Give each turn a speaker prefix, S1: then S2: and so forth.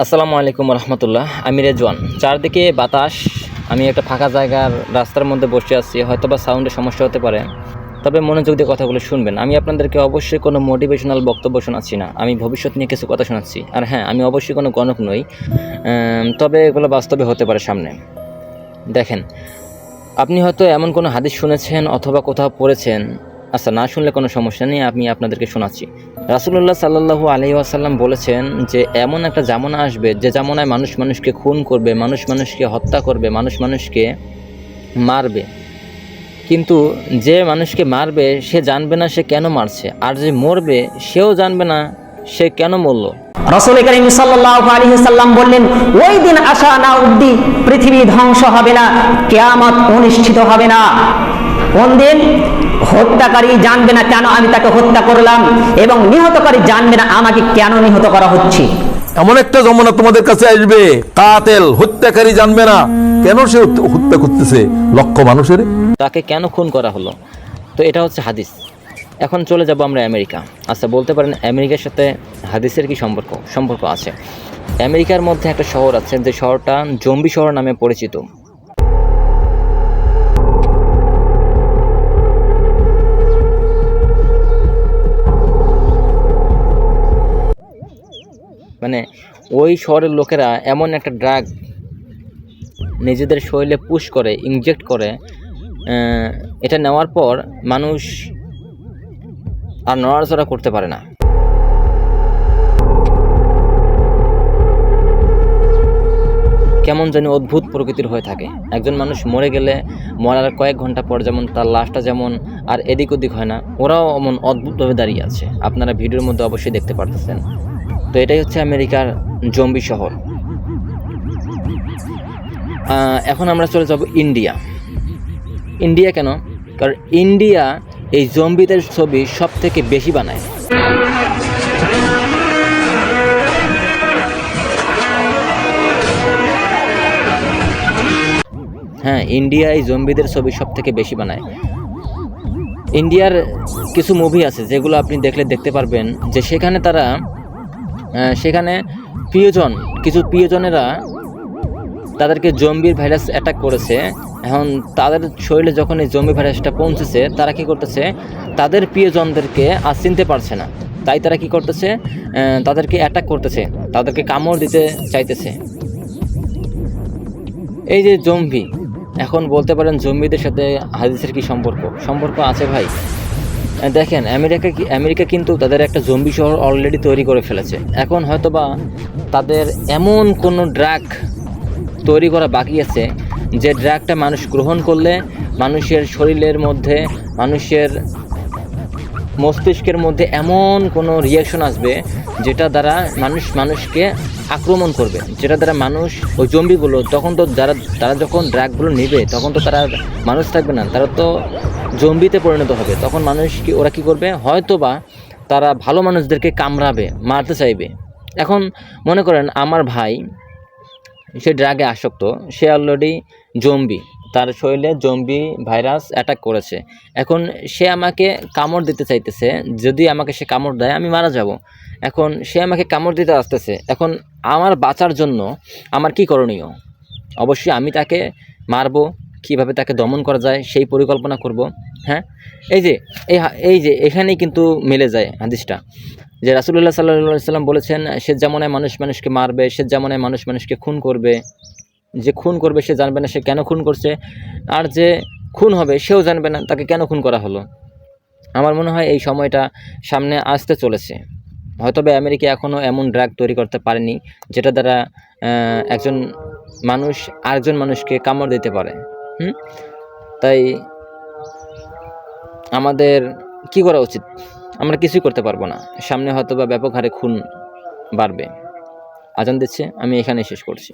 S1: আসসালামু আলাইকুম রহমতুল্লাহ। আমি রেজওয়ান। চারদিকে বাতাস, আমি একটা ফাঁকা জায়গার রাস্তার মধ্যে বসে আছি হয়তো বা সাউন্ডের সমস্যা হতে পারে। তবে মনোযোগ দিয়ে কথাগুলো শুনবেন। আমি আপনাদেরকে অবশ্যই কোনো মোটিভেশনাল বক্তব্য শোনাচ্ছি না। আমি ভবিষ্যৎ নিয়ে কিছু কথা শোনাচ্ছি। আর হ্যাঁ আমি অবশ্যই কোনো গণক নই। তবে এগুলো বাস্তবে হতে পারে সামনে। দেখেন, আপনি হয়তো এমন কোনো হাদিস শুনেছেন অথবা কোথাও পড়েছেন আচ্ছা না শুনলে কোনো সমস্যা নেই, আমি আপনাদেরকে শোনাচ্ছি। রাসুলুল্লাহ সাল্লাহু আলহি আসাল্লাম বলেছেন যে, এমন একটা জামনা আসবে, যে জামানায় মানুষ মানুষকে খুন করবে, মানুষ মানুষকে হত্যা করবে, মানুষ মানুষকে মারবে। কিন্তু যে মানুষকে মারবে, সে জানবে না সে কেন মারছে, আর যে মরবে, সেও জানবে না সে কেন মরল।
S2: রসুল করিম সাল্লাম বললেন, ওই দিন আসা না অবধি পৃথিবী ধ্বংস হবে না, কেয়ামত অনুষ্ঠিত হবে না। কোন দিন? হত্যাকারী জানবে না কেন আমি তাকে হত্যা করলাম এবং নিহতকারী জানবে না আমাকে কেন নিহত করা হচ্ছে।
S3: এমন একটা জমানা তোমাদের কাছে আসবে কাতেল হত্যাকারী জানবে না। কেন সে হত্যা- করতেছে? লক্ষ মানুষের?
S1: তাকে কেন খুন করা হলো? তো এটা হচ্ছে হাদিস। এখন চলে যাব আমরা আমেরিকা। আচ্ছা বলতে পারেন আমেরিকার সাথে হাদিসের কি সম্পর্ক? সম্পর্ক আছে। আমেরিকার মধ্যে একটা শহর আছে যে শহরটা জম্বি শহর নামে পরিচিত। মানে ওই শহরের লোকেরা এমন একটা ড্রাগ নিজেদের শরীরে পুশ করে ইনজেক্ট করে এটা নেওয়ার পর মানুষ আর নড়াচড়া করতে পারে না। কেমন যেন অদ্ভুত প্রকৃতির হয়ে থাকে। একজন মানুষ মরে গেলে মরার কয়েক ঘণ্টা পর যেমন তার লাশটা যেমন আর এদিক ওদিক হয় না, ওরাও এমন অদ্ভুতভাবে দাঁড়িয়ে আছে। আপনারা ভিডিওর মধ্যে অবশ্যই দেখতে পারতেছেন। তো এটাই হচ্ছে আমেরিকার জম্বি শহর। এখন আমরা চলে যাব ইন্ডিয়া। ইন্ডিয়া কেন? কারণ ইন্ডিয়া এই জম্বিদের ছবি সব থেকে বেশি বানায়। হ্যাঁ ইন্ডিয়া এই জম্বিদের ছবি সব থেকে বেশি বানায়। ইন্ডিয়ার কিছু মুভি আছে যেগুলো আপনি দেখলে দেখতে পারবেন যে সেখানে তারা সেখানে প্রিয়জন, কিছু প্রিয়জনেরা তাদেরকে জম্বির ভাইরাস অ্যাটাক করেছে। এখন তাদের শরীরে যখন এই জম্বি ভাইরাসটা পৌঁছেছে, তারা কি করতেছে? তাদের প্রিয়জনদেরকে আর চিনতে পারছে না। তাই তারা কি করতেছে? তাদেরকে অ্যাটাক করতেছে। তাদেরকে কামড় দিতে চাইতেছে। এই যে জম্বি, এখন বলতে পারেন জম্বিদের সাথে হাদিসের কি সম্পর্ক? সম্পর্ক আছে ভাই? দেখেন, আমেরিকা আমেরিকা কিন্তু তাদের একটা জম্বি শহর অলরেডি তৈরি করে ফেলেছে। এখন হয়তোবা তাদের এমন কোনো ড্রাগ তৈরি করা বাকি আছে যে ড্রাগটা মানুষ গ্রহণ করলে মানুষের শরীরের মধ্যে, মানুষের মস্তিষ্কের মধ্যে এমন কোনো রিয়াকশন আসবে যেটা দ্বারা মানুষ মানুষকে আক্রমণ করবে। যেটা দ্বারা মানুষ ওই জম্বিগুলো তখন তো যারা তারা যখন ড্রাগগুলো নেবে, তখন তো তারা মানুষ থাকবে না। তারা তো জম্বিতে পরিণত হবে। তখন মানুষ কি, ওরা কি করবে? হয়তো বা তারা ভালো মানুষদেরকে কামড়াবে, মারতে চাইবে। এখন মনে করেন আমার ভাই, সে ড্রাগে আসক্ত, সে অলরেডি জম্বি, তার শরীরে জম্বি ভাইরাস অ্যাটাক করেছে। এখন সে আমাকে কামড় দিতে চাইতেছে, যদি আমাকে সে কামড় দেয়, আমি মারা যাব। এখন সে আমাকে কামড় দিতে আসতেছে, এখন আমার বাঁচার জন্য আমার কি করণীয়? অবশ্যই আমি তাকে মারবো কীভাবে তাকে দমন করা যায়, সেই পরিকল্পনা করব হ্যাঁ? এই যে, এই এই যে, এখানেই কিন্তু মিলে যায় হাদিসটা। যে রাসুল্লাহ সাল্লাহ সাল্লাম বলেছেন, সে যেমনায় মানুষ মানুষকে মারবে, সে যেমনায় মানুষ মানুষকে খুন করবে, যে খুন করবে সে জানবে না সে কেন খুন করছে, আর যে খুন হবে সেও জানবে না তাকে কেন খুন করা হলো। আমার মনে হয় এই সময়টা সামনে আসতে চলেছে। হয়তো বা আমেরিকা এখনও এমন ড্রাগ তৈরি করতে পারেনি, যেটা দ্বারা একজন মানুষ আরেকজন মানুষকে কামড় দিতে পারে। হুম? তাই আমাদের কি করা উচিত? আমরা কিছুই করতে পারব না। সামনে হয়তো বা ব্যাপক হারে খুন বাড়বে। আজান দিচ্ছে, আমি এখানে শেষ করছি।